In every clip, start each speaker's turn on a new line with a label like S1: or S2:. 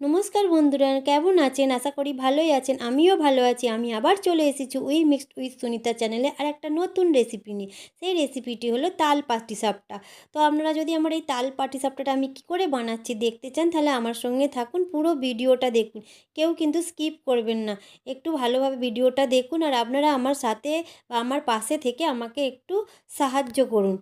S1: নমস্কার বন্ধুরা, কেমন আছেন? আশা করি ভালোই আছেন। আমিও ভালো আছি। আমি আবার চলে এসেছি উই মিক্সড উইথ সুনিতা চ্যানেলে আর একটা নতুন রেসিপি নিয়ে। সেই রেসিপিটি হলো তাল পাটিসাপটা তো আপনারা যদি আমার এই তাল পাটিসাপটাটা আমি কী করে বানাচ্ছি দেখতে চান, তাহলে আমার সঙ্গে থাকুন, পুরো ভিডিওটা দেখুন। কেউ কিন্তু স্কিপ করবেন না। একটু ভালোভাবে ভিডিওটা দেখুন আর আপনারা আমার সাথে বা আমার পাশে থেকে আমাকে একটু সাহায্য করুন।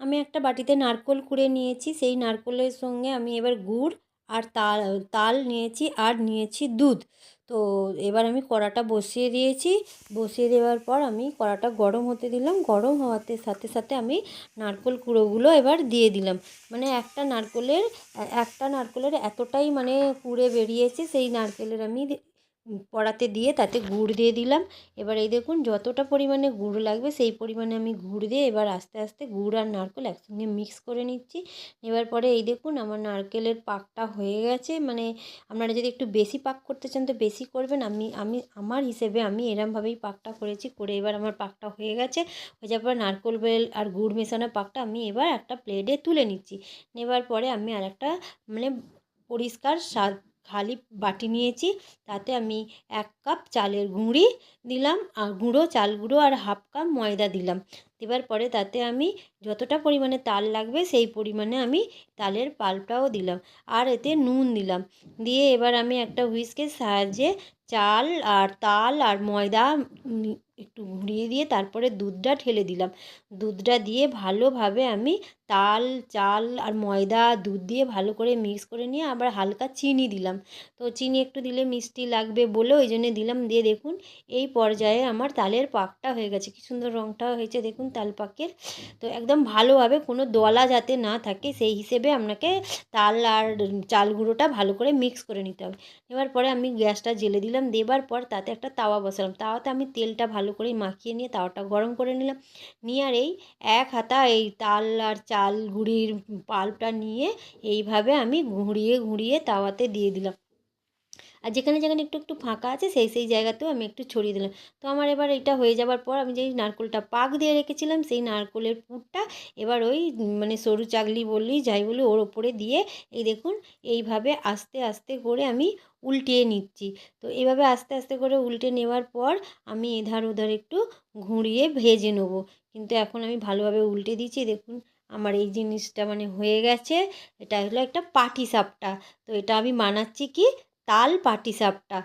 S1: আমি একটা বাটিতে নারকোল কুড়ে নিয়েছি। সেই নারকোলের সঙ্গে আমি এবার গুড় আর তাল তাল নিয়েছি আর নিয়েছি দুধ। তো এবার আমি কড়াটা বসিয়ে দিয়েছি। বসিয়ে দেওয়ার পর আমি কড়াটা গরম হতে দিলাম। গরম হওয়াতে সাথে সাথে আমি নারকোল কুড়োগুলো এবার দিয়ে দিলাম। মানে একটা নারকোলের একটা নারকোলের এতটাই মানে কুড়ে বেরিয়েছে, সেই নারকেলের আমি কড়াতে দিয়ে তাতে গুড় দিয়ে দিলাম। এবার এই দেখুন, যতটা পরিমাণে গুড় লাগবে সেই পরিমাণে আমি গুড় দিয়ে এবার আস্তে আস্তে গুড় আর নারকেল একসঙ্গে মিক্স করে নিচ্ছি। এবার পরে এই দেখুন, আমার নারকেলের পাকটা হয়ে গেছে। মানে আপনারা যদি একটু বেশি পাক করতে চান তো বেশি করবেন। আমি আমি, আমার হিসেবে আমি এরমভাবেই পাকটা করেছি, করে এবার আমার পাকটা হয়ে গেছে। হয়ে যাওয়ার পর নারকেল বেল আর গুড় মেশানো পাকটা আমি এবার একটা প্লেটে তুলে নিচ্ছি। নেবার পরে আমি আর একটা মানে পরিষ্কার স্বাদ খালি বাটি নিয়েছি, তাতে আমি এক কাপ চালের গুঁড়ি দিলাম, আর গুঁড়ো, চাল গুঁড়ো আর হাফ কাপ ময়দা দিলাম। দেবার পরে তাতে আমি যতটা পরিমাণে তাল লাগবে, সেই পরিমাণে আমি তালের পাল্পটাও দিলাম, আর এতে নুন দিলাম। দিয়ে এবার আমি একটা হুইস্কের সাহায্যে চাল আর তাল আর ময়দা একটু ঘুরিয়ে দিয়ে তারপরে দুধটা ঢেলে দিলাম। দুধটা দিয়ে ভালোভাবে আমি তাল, চাল আর ময়দা, দুধ দিয়ে ভালো করে মিক্স করে নিয়ে আবার হালকা চিনি দিলাম। তো চিনি একটু দিলে মিষ্টি লাগবে বলে ওই জন্য দিলাম। দিয়ে দেখুন, এই পর্যায়ে আমার তালের পাকটা হয়ে গেছে। কী সুন্দর রঙটা হয়েছে দেখুন তাল পাকের। তো একদম ভালোভাবে কোনো দলা যাতে না থাকে সেই হিসেবে আপনাকে তাল আর চাল গুঁড়োটা ভালো করে মিক্স করে নিতে হবে। এবার পরে আমি গ্যাসটা জেলে দিলাম। দেবার পর তাতে একটা তাওয়া বসালাম। তাওয়াতে আমি তেলটা ভালো করে মাখিয়ে নিয়ে তাওয়াটা গরম করে নিলাম। নিয়ে আর এই এক হাতা এই তাল আর চাল গুঁড়ির পাল্পটা নিয়ে এইভাবে আমি ঘুরিয়ে ঘুরিয়ে তাওয়াতে দিয়ে দিলাম। আর যেখানে যেখানে একটু একটু ফাঁকা আছে সেই সেই জায়গাতেও আমি একটু ছড়িয়ে দিলাম। তো আমার এবার এটা হয়ে যাওয়ার পর আমি যেই নারকোলটা পাক দিয়ে রেখেছিলাম সেই নারকোলের পুরটা এবার ওই মানে সরু চাগলি বললি যাই বলি ওর ওপরে দিয়ে এই দেখুন এইভাবে আস্তে আস্তে করে আমি উল্টিয়ে নিচ্ছি। তো এভাবে আস্তে আস্তে করে উল্টে নেওয়ার পর আমি এধার ওধার একটু ঘুরিয়ে ভেজে নেব। কিন্তু এখন আমি ভালোভাবে উল্টে দিচ্ছি দেখুন আমার এই জিনিসটা মানে হয়ে গেছে। এটা হলো একটা পাটি সাপটা তো এটা আমি মানাচ্ছি কি? তাল পাটিসাপটা।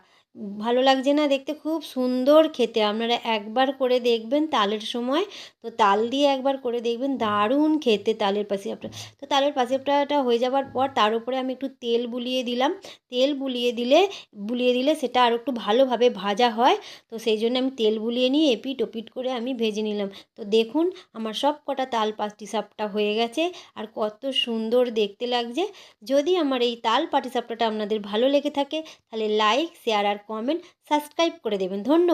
S1: ভালো লাগছে না দেখতে, খুব সুন্দর খেতে। আপনারা একবার করে দেখবেন তালের সময়। তো তাল দিয়ে একবার করে দেখবেন দারুণ খেতে তালের পাটিসাপটা তো তালের পাটিসাপটাটা হয়ে যাওয়ার পর তার উপরে আমি একটু তেল বুলিয়ে দিলাম। তেল বুলিয়ে দিলে বুলিয়ে দিলে সেটা আরও একটু ভালোভাবে ভাজা হয়। তো সেই জন্য আমি তেল বুলিয়ে নিয়ে এপিট ওপিট করে আমি ভেজে নিলাম। তো দেখুন, আমার সব কটা তাল পাটিসাপটা হয়ে গেছে। আর কত সুন্দর দেখতে লাগছে। যদি আমার এই তাল পাটিসাপটাটা আপনাদের ভালো লেগে থাকে, তাহলে লাইক, শেয়ার আর কমেন্ট সাবস্ক্রাইব করে দেবেন। ধন্যবাদ।